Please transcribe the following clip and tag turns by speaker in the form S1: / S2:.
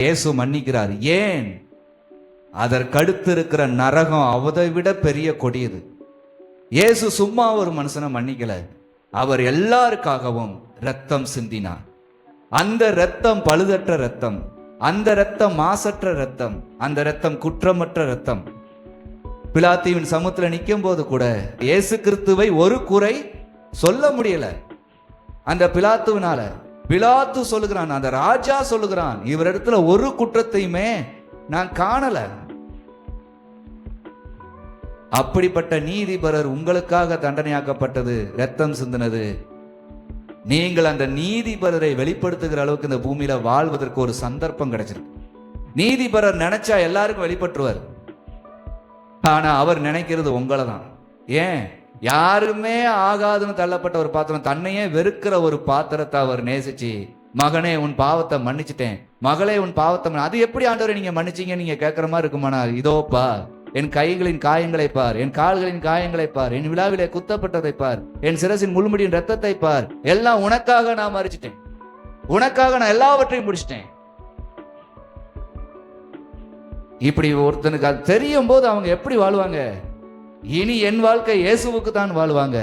S1: இயேசு மன்னிக்கிறார். ஏன்? அதற்கடுத்து இருக்கிற நரகம் அவதை விட பெரிய கொடியது. இயேசு சும்மா ஒரு மனுஷனை மன்னிக்கல. அவர் எல்லாருக்காகவும் ரத்தம் சிந்தினார். அந்த ரத்தம் பழுதற்ற ரத்தம் அந்த ரத்தம் மாசற்ற ரத்தம் அந்த ரத்தம் குற்றமற்ற ரத்தம் பிலாத்தீவின் சமுத்திர நிற்கும் போது கூட இயேசு கிறிஸ்துவை ஒரு குறை சொல்ல முடியல. அந்த பிலாத்துவினால பிலாத்து சொல்லுகிறான் அந்த ராஜா சொல்லுகிறான் இவரிடத்துல ஒரு குற்றத்தையுமே நான் காணல. அப்படிப்பட்ட நீதிபரர் உங்களுக்காக தண்டனையாக்கப்பட்டது ரத்தம் சிந்தினது. நீங்கள் அந்த நீதிபரரை வெளிப்படுத்துகிற அளவுக்கு இந்த பூமியில வாழ்வதற்கு ஒரு சந்தர்ப்பம் கிடைச்சிருக்கு. நீதிபரர் நினைச்சா எல்லாருக்கும் வெளிப்பட்டுருவார். ஆனா அவர் நினைக்கிறது உங்களை தான் ஏன்? யாருமே ஆகாதுன்னு தள்ளப்பட்ட ஒரு பாத்திரம் தன்னையே வெறுக்கிற ஒரு பாத்திரத்தை அவர் நேசிச்சு மகனே உன் பாவத்தை மன்னிச்சிட்டேன். மகளே உன் பாவத்தை அது எப்படி ஆண்டவரை நீங்க மன்னிச்சீங்க நீங்க கேட்கற மாதிரி இருக்குமானால் இதோப்பா என் கைகளின் காயங்களை பார் என் கால்களின் காயங்களை பார் என் விழாவிலே குத்தப்பட்டதை பார் என் சிரசின் முழுமுடியின் ரத்தத்தை பார் எல்லாம் உனக்காக நான் மறிச்சிட்டேன். உனக்காக நான் எல்லாவற்றையும் முடிச்சிட்டேன். இப்படி ஒருத்தனுக்கு அது தெரியும் போது அவங்க எப்படி வாழ்வாங்க? இனி என் வாழ்க்கை இயேசுவுக்கு தான் வாழ்வாங்க.